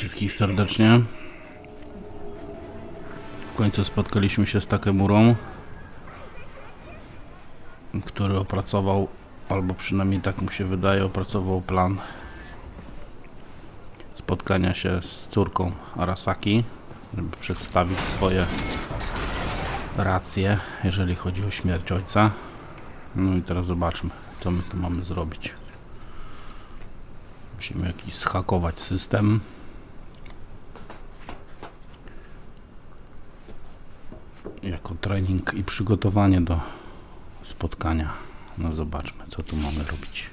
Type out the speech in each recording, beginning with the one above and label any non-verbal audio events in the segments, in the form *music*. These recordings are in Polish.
wszystkich serdecznie. W końcu spotkaliśmy się z Takemurą, który opracował, albo przynajmniej tak mu się wydaje, opracował plan spotkania się z córką Arasaki, żeby przedstawić swoje racje, jeżeli chodzi o śmierć ojca. No i teraz zobaczmy, co my tu mamy zrobić. Musimy jakiś schakować system. Jako trening i przygotowanie do spotkania. No zobaczmy, co tu mamy robić.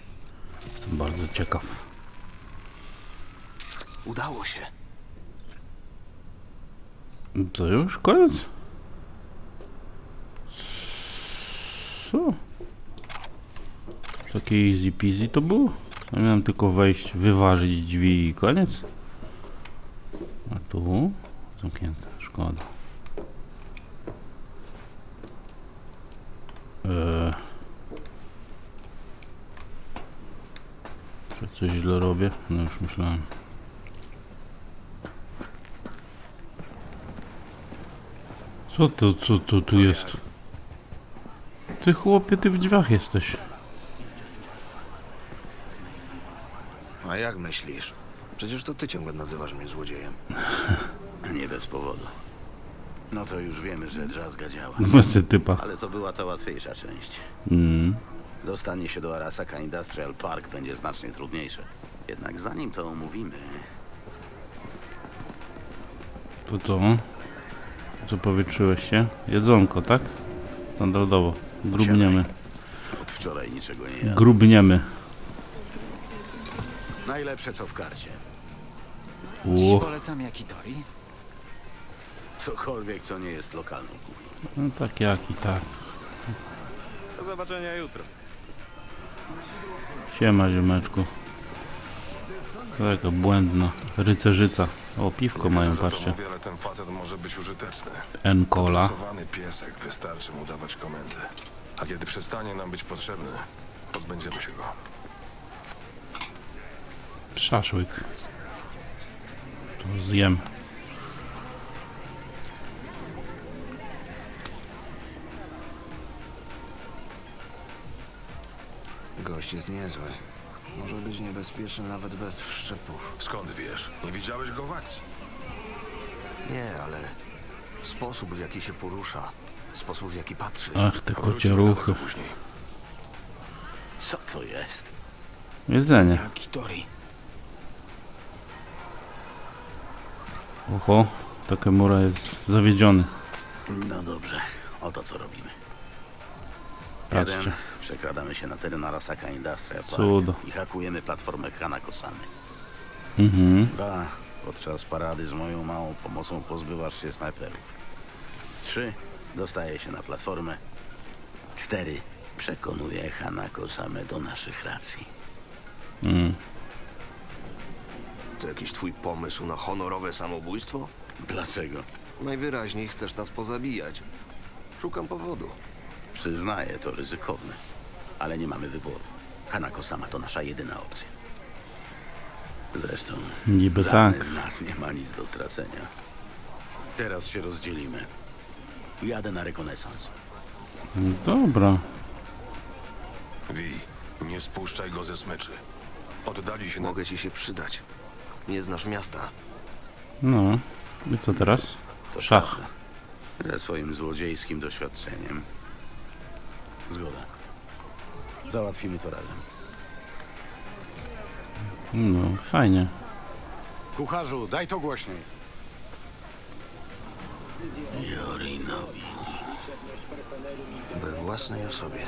Jestem bardzo ciekaw. Udało się. Co już? Koniec? Co? Takie easy peasy to było? Ja miałem tylko wejść, wyważyć drzwi i koniec? A tu? Zamknięte, szkoda. Eee. Coś źle robię? No już myślałem. Co to, co to tu jest? Ty chłopie, ty w drzwiach jesteś. A jak myślisz? Przecież to ty ciągle nazywasz mnie złodziejem. *laughs* Nie bez powodu. No to już wiemy, że drzazga działa. *laughs* Ty typa. Ale to była ta łatwiejsza część. Mm. Dostanie się do Arasaka Industrial Park będzie znacznie trudniejsze. Jednak zanim to omówimy, To co? Co powietrzyłeś się? Jedzonko, tak? Standardowo. Grubniemy. od wczoraj niczego nie jadłem. Grubniemy. Najlepsze co w karcie. Dziś Ło. polecam Yakitori. Cokolwiek, co nie jest lokalną kuchnią. No tak jak i tak. Do zobaczenia jutro. Siema ziomeczku. Taka błędna rycerzyca. O, piwko mają, patrzcie. Mówię, ale ten facet może być użyteczny. N-Cola. Stosowany piesek, wystarczy mu dawać komendy. A kiedy przestanie nam być potrzebny, się go. Szaszłyk. To zjem. Gość jest niezły. Może być niebezpieczny nawet bez wszczepów. Skąd wiesz? Nie widziałeś go w akcji. Nie, ale sposób w jaki się porusza, sposób w jaki patrzy. Ach, te kocie do ruchy. tego później. Co to jest? Jedzenie. Yakitori. Oho, Takemura jest zawiedziony. No dobrze, oto co robimy. Patrzcie. Jeden, przekradamy się na teren Arasaka Industrial Park Cudo. i hakujemy platformę Hanako-samy. Mhm. Dwa, podczas parady z moją małą pomocą pozbywasz się snajperów. Trzy, dostaje się na platformę. Cztery, przekonuje Hanako same do naszych racji. Mm. To jakiś twój pomysł na honorowe samobójstwo? Dlaczego? Najwyraźniej chcesz nas pozabijać. Szukam powodu. Przyznaję, to ryzykowne. Ale nie mamy wyboru. Hanako sama to nasza jedyna opcja. Zresztą Niby żaden tak. z nas nie ma nic do stracenia. Teraz się rozdzielimy. Jadę na rekonesans. Dobra. Wi, nie spuszczaj go ze smyczy. Oddali się na... Mogę ci się przydać. Nie znasz miasta. No. I co teraz? To Szach. prawda. Ze swoim złodziejskim doświadczeniem. Zgoda. Załatwimy to razem. No, fajnie. Kucharzu, daj to głośniej. Jorinobi. We własnej osobie.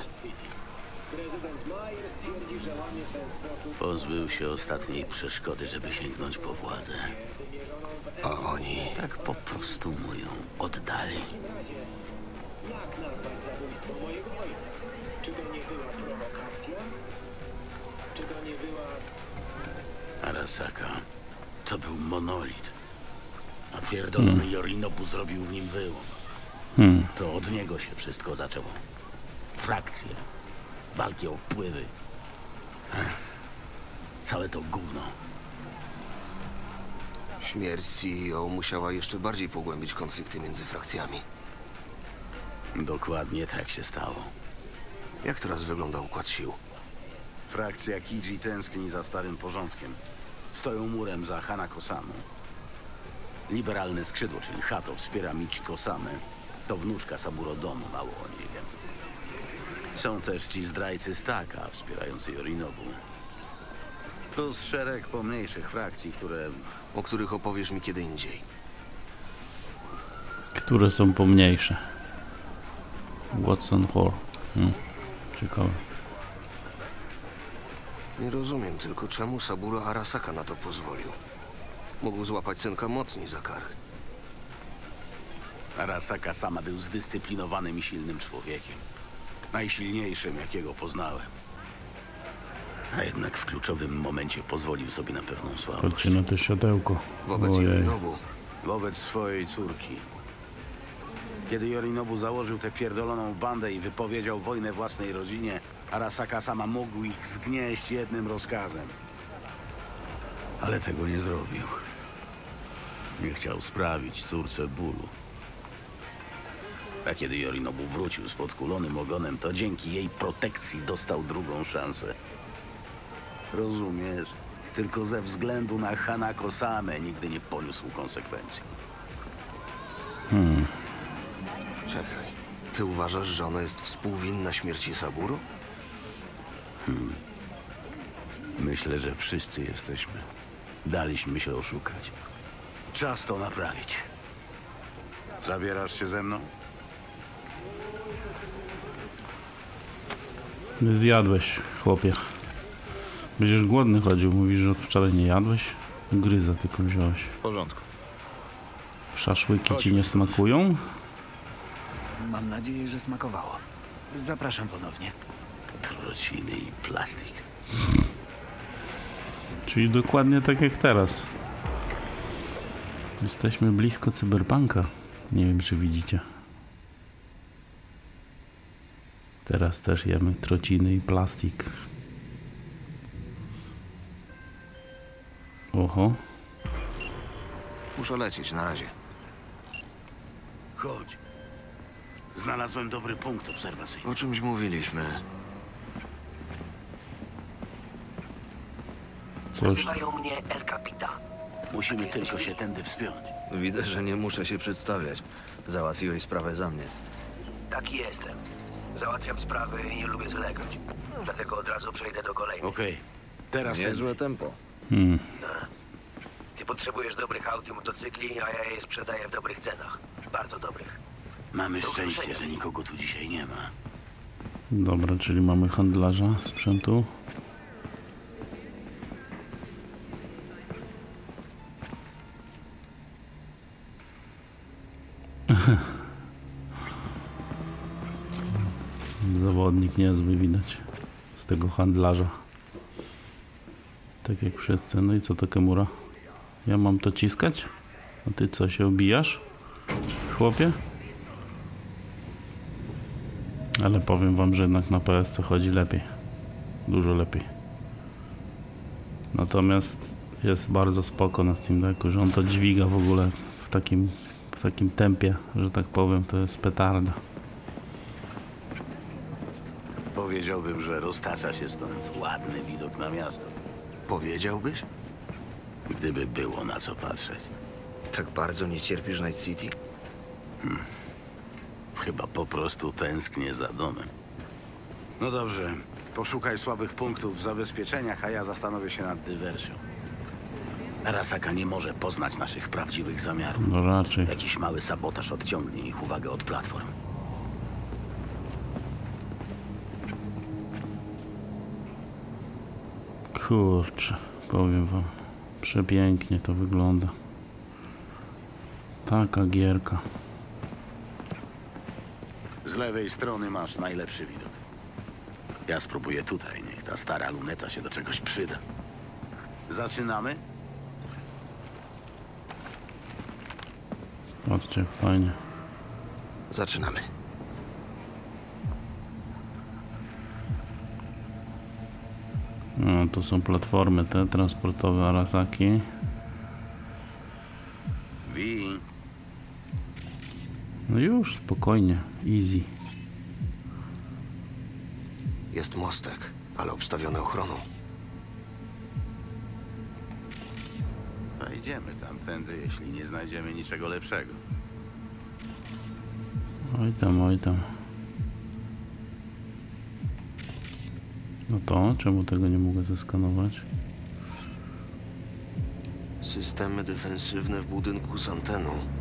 Pozbył się ostatniej przeszkody, żeby sięgnąć po władzę. A oni... Tak po prostu mu ją oddali. Arasaka to był monolit. A pierdolony Yorinobu zrobił w nim wyłom. Hmm. To od niego się wszystko zaczęło. Frakcje, walki o wpływy. Ech. Całe to gówno. Śmierć CEO musiała jeszcze bardziej pogłębić konflikty między frakcjami. Dokładnie tak się stało. Jak teraz wygląda układ sił? Frakcja Kiji tęskni za starym porządkiem. Stoją murem za Hanako Samą. Liberalne skrzydło, czyli Hato, wspiera Michiko Samę. To wnuczka Saburo Domu, mało o niej wiem. Są też ci zdrajcy Staka, wspierający Yorinobu. Plus szereg pomniejszych frakcji, które O których opowiesz mi kiedy indziej. Które są pomniejsze. Watson Hall. Hmm. Ciekawe. Nie rozumiem tylko, czemu Saburo Arasaka na to pozwolił. Mógł złapać synka mocniej za kark. Arasaka sama był zdyscyplinowanym i silnym człowiekiem. Najsilniejszym, jakiego poznałem. A jednak w kluczowym momencie pozwolił sobie na pewną słabość. Patrzcie na to światełko. Wobec Ojej. Yorinobu Wobec swojej córki. Kiedy Yorinobu założył tę pierdoloną bandę i wypowiedział wojnę własnej rodzinie, Arasaka sama mógł ich zgnieść jednym rozkazem. Ale tego nie zrobił. Nie chciał sprawić córce bólu. A kiedy Yorinobu wrócił z podkulonym ogonem, to dzięki jej protekcji dostał drugą szansę. Rozumiesz? Tylko ze względu na Hanako same nigdy nie poniósł konsekwencji. Czekaj. Ty uważasz, że ona jest współwinna śmierci Saburo? Myślę, że wszyscy jesteśmy. Daliśmy się oszukać. Czas to naprawić. Zabierasz się ze mną? Zjadłeś, chłopie. Będziesz głodny chodził. Mówisz, że od wczoraj nie jadłeś? Gryza tylko wziąłeś. W porządku. Szaszłyki ci nie smakują? Mam nadzieję, że smakowało. Zapraszam ponownie. Trociny i plastik. Czyli dokładnie tak jak teraz. Jesteśmy blisko cyberpunka. Nie wiem, czy widzicie. Teraz też jemy trociny i plastik. Oho. Muszę lecieć, na razie. Chodź. Znalazłem dobry punkt obserwacyjny. O czymś mówiliśmy. Nazywają mnie El Capita. Musimy tylko się tędy wspiąć. Widzę, że nie muszę się przedstawiać. Załatwiłeś sprawę za mnie. Taki jestem. Załatwiam sprawy i nie lubię zalegać. Dlatego od razu przejdę do kolejnej. Okej. Teraz tędy. Niezłe tempo. Hmm. Ty potrzebujesz dobrych aut i motocykli, a ja je sprzedaję w dobrych cenach. Bardzo dobrych. Mamy szczęście, że nikogo tu dzisiaj nie ma. Dobra, czyli mamy handlarza sprzętu. *laughs* Zawodnik niezły widać z tego handlarza. Tak jak wszyscy. No i co to Kemura? Ja mam to ciskać? A ty co się obijasz? Chłopie? Ale powiem wam, że jednak na PSC chodzi lepiej. Dużo lepiej. Natomiast jest bardzo spoko na Steam Decku, że on to dźwiga w ogóle w takim, w takim tempie, że tak powiem, to jest petarda. Powiedziałbym, że roztacza się stąd ładny widok na miasto. Powiedziałbyś? Gdyby było na co patrzeć. Tak bardzo nie cierpisz Night City? Chyba po prostu tęsknię za domem. No dobrze, poszukaj słabych punktów w zabezpieczeniach, a ja zastanowię się nad dywersją. Arasaka nie może poznać naszych prawdziwych zamiarów. No raczej. Jakiś mały sabotaż odciągnie ich uwagę od platform. Kurczę, powiem wam. Przepięknie to wygląda. Taka gierka. Z lewej strony masz najlepszy widok. Ja spróbuję tutaj, niech ta stara luneta się do czegoś przyda. Zaczynamy? Patrzcie, jak fajnie. Zaczynamy. No, to są platformy te transportowe Arasaki. No już, spokojnie, easy. Jest mostek, ale obstawiony ochroną. Wejdziemy tamtędy, jeśli nie znajdziemy niczego lepszego. Oj tam, oj tam. No to, czemu tego nie mogę zeskanować? Systemy defensywne w budynku z anteną.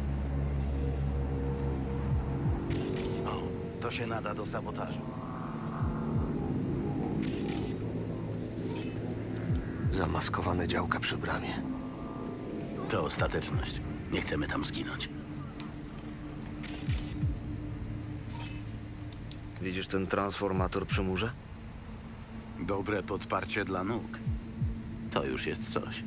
To się nada do sabotażu. Zamaskowane działka przy bramie. To ostateczność. Nie chcemy tam zginąć. Widzisz ten transformator przy murze? Dobre podparcie dla nóg. To już jest coś.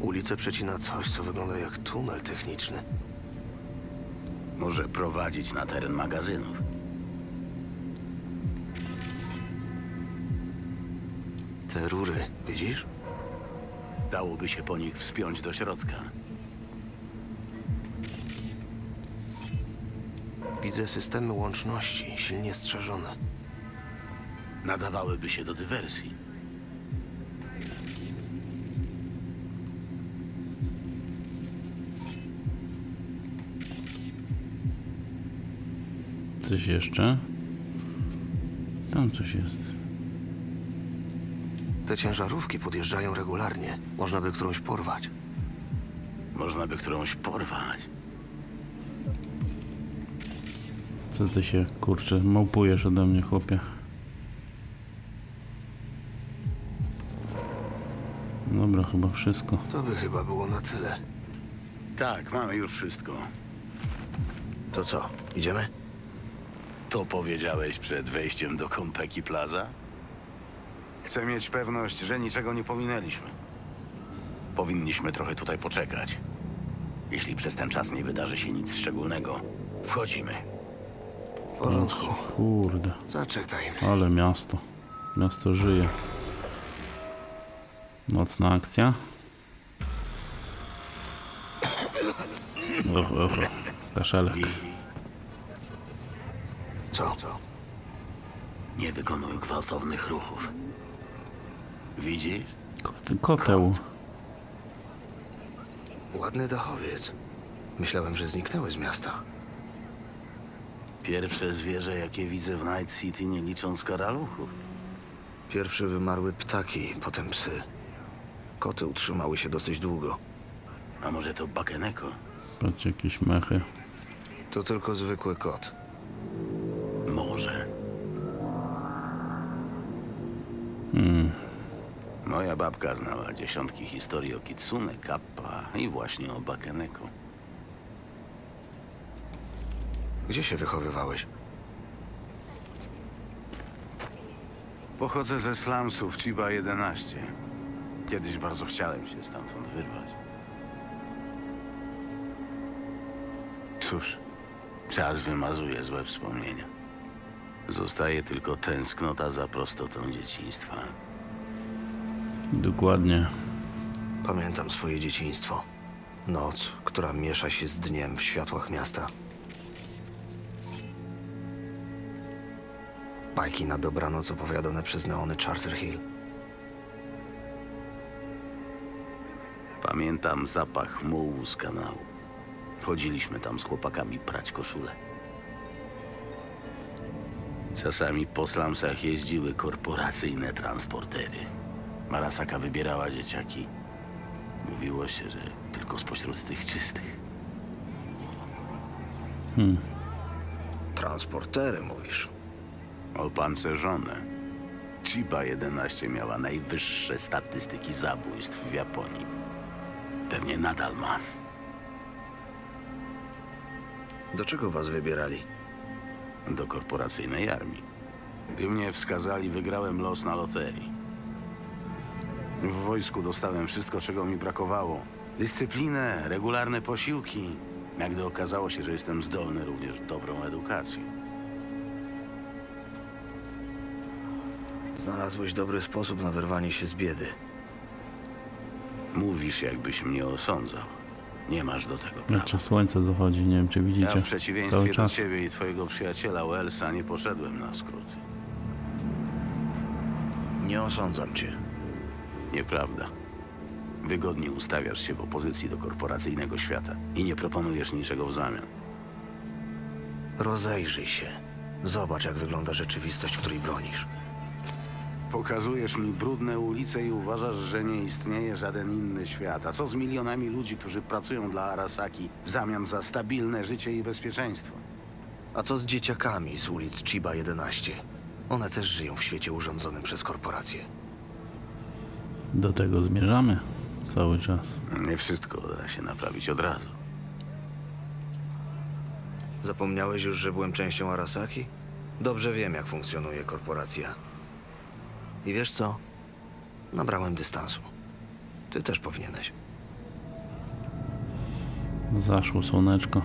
Ulicę przecina coś, co wygląda jak tunel techniczny. Może prowadzić na teren magazynów. Te rury, widzisz? Dałoby się po nich wspiąć do środka. Widzę systemy łączności, silnie strzeżone. Nadawałyby się do dywersji. Coś jeszcze? Tam coś jest. Te ciężarówki podjeżdżają regularnie. Można by którąś porwać. Można by którąś porwać. Co ty się, kurczę, małpujesz ode mnie, chłopie? Dobra, chyba wszystko. To by chyba było na tyle. Tak, mamy już wszystko. To co, idziemy? To powiedziałeś przed wejściem do Kompeki Plaza? Chcę mieć pewność, że niczego nie pominęliśmy. Powinniśmy trochę tutaj poczekać. Jeśli przez ten czas nie wydarzy się nic szczególnego, wchodzimy. W porządku. Kurde, Zaczekajmy. ale miasto. Miasto żyje. Nocna akcja. *coughs* Och, och, och. Kaszelek. Co? Nie wykonuj gwałtownych ruchów. Widzisz? Kot- Koteł. Ładny dachowiec. Myślałem, że zniknęły z miasta. Pierwsze zwierzę, jakie widzę w Night City, nie licząc karaluchów. Pierwsze wymarły ptaki, potem psy. Koty utrzymały się dosyć długo. A może to Bakeneko? Patrz, jakieś mechy. To tylko zwykły kot. Może. Hmm. Moja babka znała dziesiątki historii o Kitsune, Kappa i właśnie o Bakeneko. Gdzie się wychowywałeś? Pochodzę ze slumsów Chiba 11. Kiedyś bardzo chciałem się stamtąd wyrwać. Cóż, czas wymazuje złe wspomnienia. Zostaje tylko tęsknota za prostotą dzieciństwa. Dokładnie. Pamiętam swoje dzieciństwo. Noc, która miesza się z dniem w światłach miasta. Bajki na dobranoc opowiadane przez neony Charter Hill. Pamiętam zapach mułu z kanału. Chodziliśmy tam z chłopakami prać koszule. Czasami po slumsach jeździły korporacyjne transportery. Marasaka wybierała dzieciaki. Mówiło się, że tylko spośród tych czystych. Transportery, mówisz. Opancerzone. Chiba 11 miała najwyższe statystyki zabójstw w Japonii. Pewnie nadal ma. Do czego was wybierali? Do korporacyjnej armii. Gdy mnie wskazali, wygrałem los na loterii. W wojsku dostałem wszystko, czego mi brakowało. Dyscyplinę, regularne posiłki. Jak gdy okazało się, że jestem zdolny również dobrą edukację. Znalazłeś dobry sposób na wyrwanie się z biedy. Mówisz, jakbyś mnie osądzał. Nie masz do tego prawa. Znaczy słońce zachodzi, nie wiem czy widzicie. Ja w Cały przeciwieństwie do czas. ciebie i twojego przyjaciela Wellsa nie poszedłem na skróty. Nie osądzam cię. Nieprawda. Wygodnie ustawiasz się w opozycji do korporacyjnego świata i nie proponujesz niczego w zamian. Rozejrzyj się. Zobacz, jak wygląda rzeczywistość, której bronisz. Pokazujesz mi brudne ulice i uważasz, że nie istnieje żaden inny świat. A co z milionami ludzi, którzy pracują dla Arasaki w zamian za stabilne życie i bezpieczeństwo? A co z dzieciakami z ulic Chiba 11? One też żyją w świecie urządzonym przez korporacje. Do tego zmierzamy cały czas. Nie wszystko da się naprawić od razu. Zapomniałeś już, że byłem częścią Arasaki? Dobrze wiem, jak funkcjonuje korporacja. I wiesz co? Nabrałem dystansu. Ty też powinieneś. Zaszło słoneczko.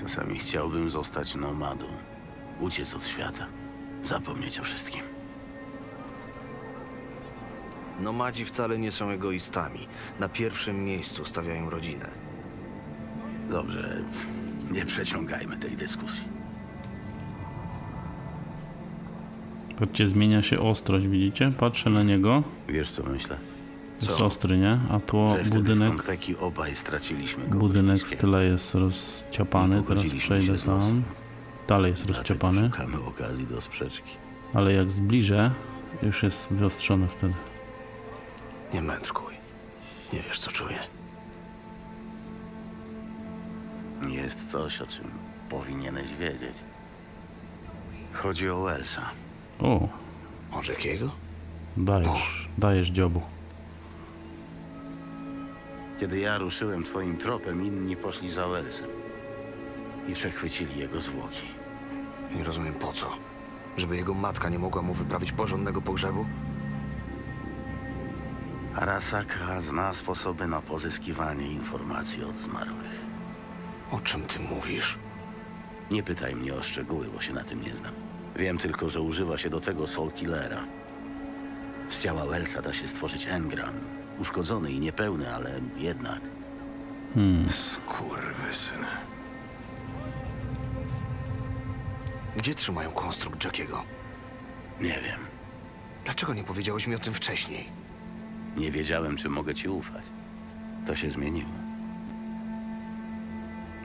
Czasami chciałbym zostać nomadą. Uciec od świata. Zapomnieć o wszystkim. Nomadzi wcale nie są egoistami. Na pierwszym miejscu stawiają rodzinę. Dobrze, nie przeciągajmy tej dyskusji. Patrzcie, zmienia się ostrość, widzicie? Patrzę na niego. Wiesz co myślę? Jest ostry, nie? A tu Że w budynek, Konpeki obaj straciliśmy budynek w tyle jest rozciapany. Teraz przejdę tam. Dalej jest Dlatego rozciapany, szukamy okazji do sprzeczki. ale jak zbliżę, już jest wyostrzony wtedy. Nie mędrkuj. Nie wiesz, co czuję. Jest coś, o czym powinieneś wiedzieć. Chodzi o Wellsa. O, O Jackiego? dajesz, dajesz dziobu. Kiedy ja ruszyłem twoim tropem, inni poszli za Wellsem. I przechwycili jego zwłoki. Nie rozumiem po co. Żeby jego matka nie mogła mu wyprawić porządnego pogrzebu? Arasaka zna sposoby na pozyskiwanie informacji od zmarłych. O czym ty mówisz? Nie pytaj mnie o szczegóły, bo się na tym nie znam. Wiem tylko, że używa się do tego Soul Killera. Z ciała Wellsa da się stworzyć engram. Uszkodzony i niepełny, ale jednak. Skurwysyny. Gdzie trzymają konstrukt Jackiego? Nie wiem. Dlaczego nie powiedziałeś mi o tym wcześniej? Nie wiedziałem, czy mogę ci ufać. To się zmieniło.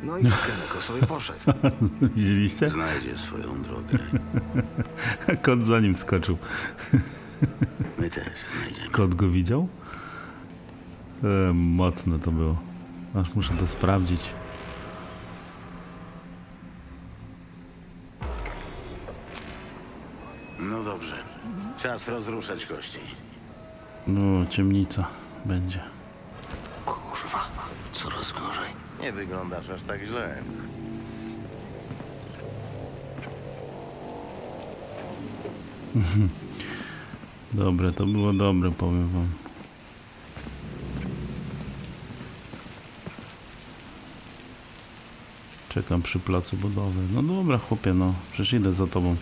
No i Keneko sobie poszedł. *laughs* Widzieliście? Znajdzie swoją drogę. *laughs* Kot za nim skoczył. *laughs* My też znajdziemy. Kot go widział? E, mocne to było. Aż muszę to sprawdzić. No dobrze. Czas rozruszać kości. No, ciemnica będzie. Kurwa, coraz gorzej. Nie wyglądasz aż tak źle. *laughs* Dobre, to było dobre, powiem wam. Czekam przy placu budowy. No dobra, chłopie, no, przecież idę za tobą.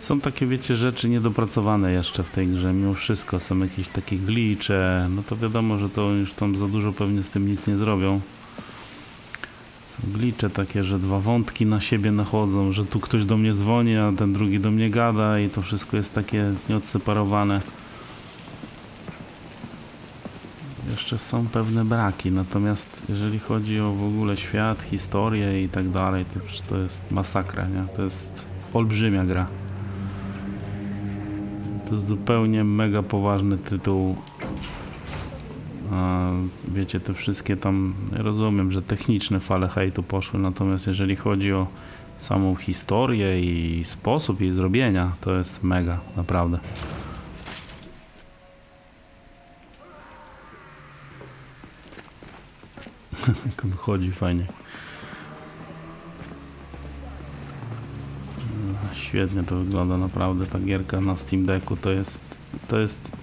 Są takie, wiecie, rzeczy niedopracowane jeszcze w tej grze. Mimo wszystko są jakieś takie glicze. No to wiadomo, że to już tam za dużo pewnie z tym nic nie zrobią. Glicze takie, że dwa wątki na siebie nachodzą, że tu ktoś do mnie dzwoni, a ten drugi do mnie gada i to wszystko jest takie nieodseparowane. Jeszcze są pewne braki, natomiast jeżeli chodzi o w ogóle świat, historię i tak dalej, to, to jest masakra, nie? To jest olbrzymia gra. To jest zupełnie mega poważny tytuł. A, wiecie, te wszystkie tam, rozumiem, że techniczne fale hejtu poszły, natomiast jeżeli chodzi o samą historię i sposób jej zrobienia, to jest mega, naprawdę. *laughs* Jak on chodzi fajnie. No, Świetnie to wygląda naprawdę ta gierka na Steam Decku to jest to jest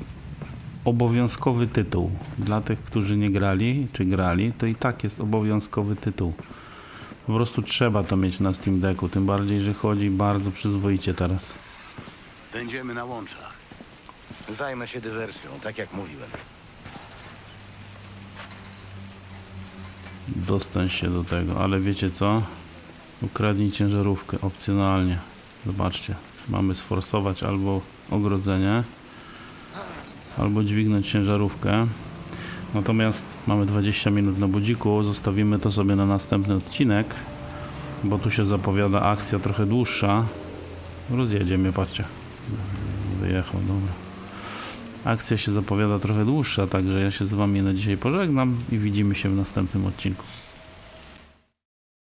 obowiązkowy tytuł. Dla tych, którzy nie grali czy grali, to i tak jest obowiązkowy tytuł. Po prostu trzeba to mieć na Steam Decku, tym bardziej, że chodzi bardzo przyzwoicie teraz. Będziemy na łączach. Zajmę się dywersją, tak jak mówiłem. dostać się do tego, ale wiecie co? Ukradnij ciężarówkę opcjonalnie. Zobaczcie, mamy sforsować albo ogrodzenie, albo dźwignąć ciężarówkę. Natomiast mamy 20 minut na budziku, zostawimy to sobie na następny odcinek, bo tu się zapowiada akcja trochę dłuższa. Rozjedzie mnie, patrzcie. Wyjechał, dobra. Akcja się zapowiada trochę dłuższa, także ja się z Wami na dzisiaj pożegnam i widzimy się w następnym odcinku.